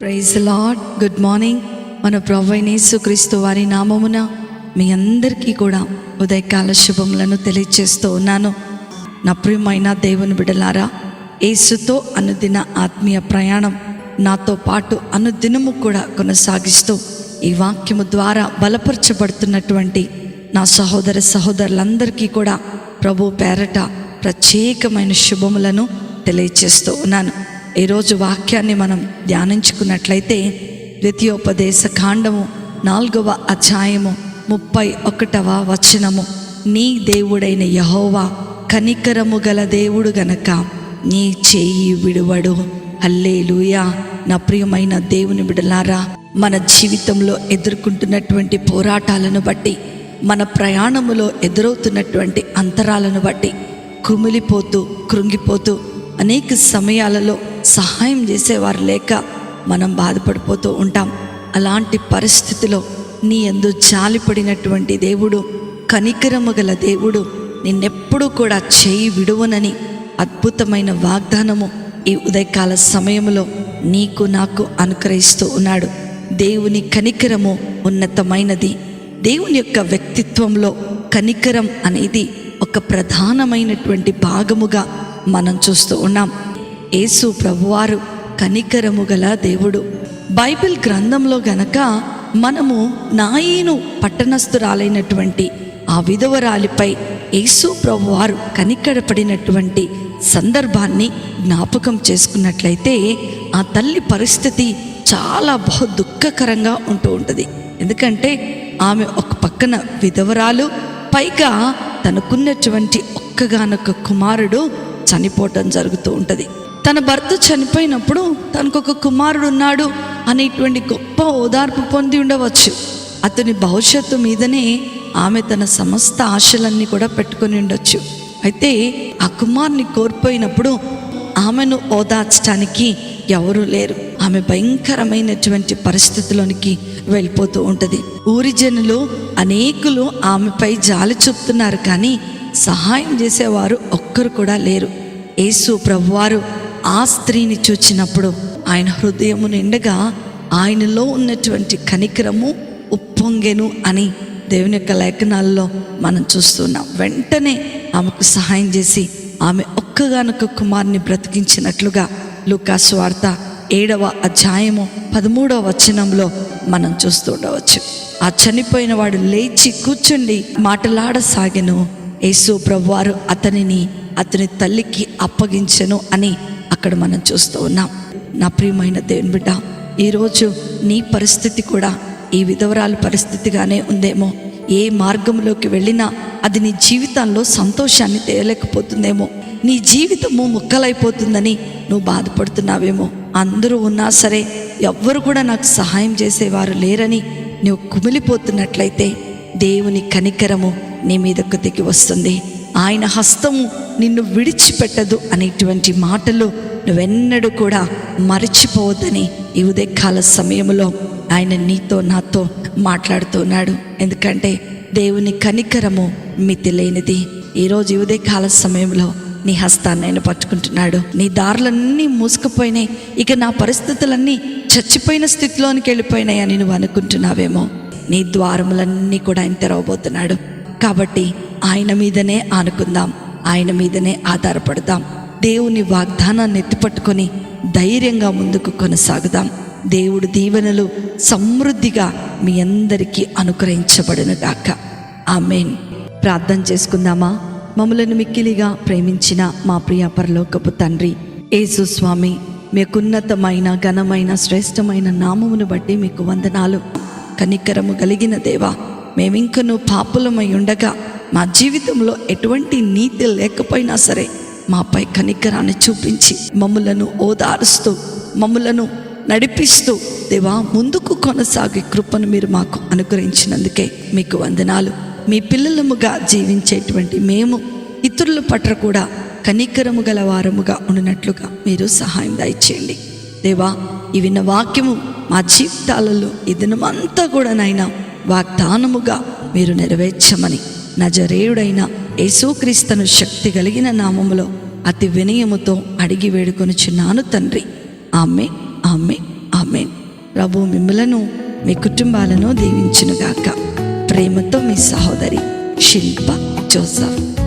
Praise lord good morning మన ప్రభు క్రీస్తు వారి నామమున మీ అందరికీ కూడా ఉదయకాల శుభములను తెలియజేస్తూ ఉన్నాను. నా ప్రియమైన దేవుని బిడలారా ఏసుతో అనుదిన ఆత్మీయ ప్రయాణం నాతో పాటు అనుదినము కూడా కొనసాగిస్తూ ఈ వాక్యము ద్వారా బలపరచబడుతున్నటువంటి నా సహోదర సహోదరులందరికీ కూడా ప్రభు పేరట ప్రత్యేకమైన శుభములను తెలియజేస్తూ ఉన్నాను. ఈరోజు వాక్యాన్ని మనం ధ్యానించుకున్నట్లయితే ద్వితీయోపదేశ కాండము నాలుగవ అధ్యాయము ముప్పై ఒకటవ వచనము. నీ దేవుడైన యహోవా కనికరము గల దేవుడు గనక నీ చేయి విడువడు. హల్లేలూయా. నా ప్రియమైన దేవుని బిడలారా మన జీవితంలో ఎదుర్కొంటున్నటువంటి పోరాటాలను బట్టి మన ప్రయాణములో ఎదురవుతున్నటువంటి అంతరాలను బట్టి కుమిలిపోతూ కృంగిపోతూ అనేక సమయాలలో సహాయం చేసేవారు లేక మనం బాధపడిపోతూ ఉంటాం. అలాంటి పరిస్థితిలో నీ ఎందు జాలిపడినటువంటి దేవుడు కనికరము గల దేవుడు నిన్నెప్పుడూ కూడా చేయి విడువనని అద్భుతమైన వాగ్దానము ఈ ఉదయకాల సమయంలో నీకు నాకు అనుగ్రహిస్తూ ఉన్నాడు. దేవుని కనికరము ఉన్నతమైనది. దేవుని యొక్క వ్యక్తిత్వంలో కనికరం అనేది ఒక ప్రధానమైనటువంటి భాగముగా మనం చూస్తూ ఉన్నాం. యేసు ప్రభువారు కనికరము గల దేవుడు. బైబిల్ గ్రంథంలో గనక మనము నాయీను పట్టణస్థురాలైనటువంటి ఆ విధవరాలిపై యేసు ప్రభువారు కనికరపడినటువంటి సందర్భాన్ని జ్ఞాపకం చేసుకున్నట్లయితే ఆ తల్లి పరిస్థితి చాలా బహు దుఃఖకరంగా ఉంటూ ఉంటుంది. ఎందుకంటే ఆమె ఒక పక్కన విధవరాలు పైగా తనకున్నటువంటి ఒక్కగానొక్క కుమారుడు చనిపోవటం జరుగుతూ ఉంటుంది. తన భర్త చనిపోయినప్పుడు తనకు ఒక కుమారుడు ఉన్నాడు అనేటువంటి గొప్ప ఓదార్పు పొంది ఉండవచ్చు. అతని భవిష్యత్తు మీదనే ఆమె తన సమస్త ఆశలన్నీ కూడా పెట్టుకొని ఉండొచ్చు. అయితే ఆ కుమార్ని కోల్పోయినప్పుడు ఆమెను ఓదార్చడానికి ఎవరూ లేరు. ఆమె భయంకరమైనటువంటి పరిస్థితిలోనికి వెళ్ళిపోతూ ఉంటుంది. ఊరి జనులు అనేకులు ఆమెపై జాలి చూపుతున్నారు కానీ సహాయం చేసేవారు ఒక్కరు కూడా లేరు. యేసు ప్రభువారు ఆ స్త్రీని చూచినప్పుడు ఆయన హృదయము నిండగా ఆయనలో ఉన్నటువంటి కనికరము ఉప్పొంగెను అని దేవుని యొక్క లేఖనాల్లో మనం చూస్తున్నాం. వెంటనే ఆమెకు సహాయం చేసి ఆమె ఒక్కగానొక్క కుమార్ని బ్రతికించినట్లుగా లూకాసు వార్త ఏడవ అధ్యాయము పదమూడవ వచనంలో మనం చూస్తూ ఉండవచ్చు. ఆ చనిపోయిన వాడు లేచి కూర్చుండి మాటలాడసాగెను. యేసు ప్రభువారు అతనిని అతని తల్లికి అప్పగించెను అని అక్కడ మనం చూస్తూ ఉన్నాం. నా ప్రియమైన దేవుని బిడ్డ ఈరోజు నీ పరిస్థితి కూడా ఈ విధవరాల పరిస్థితిగానే ఉందేమో. ఏ మార్గంలోకి వెళ్ళినా అది నీ జీవితంలో సంతోషాన్ని తేయలేకపోతుందేమో నీ జీవితము ముక్కలైపోతుందని నువ్వు బాధపడుతున్నావేమో. అందరూ ఉన్నా సరే ఎవ్వరు కూడా నాకు సహాయం చేసేవారు లేరని నువ్వు కుమిలిపోతున్నట్లయితే దేవుని కనికరము నీ మీదకు దిగి వస్తుంది. ఆయన హస్తము నిన్ను విడిచిపెట్టదు అనేటువంటి మాటలు నువ్వెన్నడూ కూడా మరచిపోవద్దని ఈ ఉదయకాల సమయంలో ఆయన నీతో నాతో మాట్లాడుతున్నాడు. ఎందుకంటే దేవుని కనికరము మితి లేనిది. ఈరోజు ఈ ఉదయకాల సమయంలో నీ హస్తాన్ని ఆయన పట్టుకుంటున్నాడు. నీ దారులన్నీ మూసుకుపోయినాయి. ఇక నా పరిస్థితులన్నీ చచ్చిపోయిన స్థితిలోనికి వెళ్ళిపోయినాయి అని నువ్వు అనుకుంటున్నావేమో. నీ ద్వారములన్నీ కూడా ఆయన తెరవబోతున్నాడు. కాబట్టి ఆయన మీదనే ఆనుకుందాం ఆయన మీదనే ఆధారపడదాం. దేవుని వాగ్దానాన్ని ఎత్తిపట్టుకొని ధైర్యంగా ముందుకు కొనసాగుదాం. దేవుడు దీవెనలు సమృద్ధిగా మీ అందరికీ అనుగ్రహించబడిన గాక. ఆమెన్. ప్రార్థన చేసుకుందామా? మమ్మలను మిక్కిలిగా ప్రేమించిన మా ప్రియ పరలోకపు తండ్రి యేసు స్వామి మీకున్నతమైన ఘనమైన శ్రేష్టమైన నామమును బట్టి మీకు వందనాలు. కనికరము కలిగిన దేవా మేమింకను పాపులమై ఉండగా మా జీవితంలో ఎటువంటి నీతి లేకపోయినా సరే మాపై కనికరాన్ని చూపించి మమ్ములను ఓదారుస్తూ మమ్ములను నడిపిస్తూ దేవా ముందుకు కొనసాగే కృపను మీరు మాకు అనుగ్రహించినందుకే మీకు వందనాలు. మీ పిల్లలముగా జీవించేటువంటి మేము ఇతరుల పట్ల కూడా కనికరము గల వారముగా ఉండినట్లుగా మీరు సహాయం దయచేయండి. దేవా ఈ విన్న వాక్యము మా జీవితాలలో ఈ దినమంతా కూడా నైనా వాగ్దానముగా మీరు నెరవేర్చమని నజరేయుడైన యేసుక్రీస్తును శక్తి కలిగిన నామములో అతి వినయముతో అడిగి వేడుకొనుచున్నాను తండ్రి. ఆమె ఆమె ఆమె ప్రభు మిమ్మలను మీ కుటుంబాలను దీవించునుగాక. ప్రేమతో మీ సహోదరి శిల్ప జోసఫ్.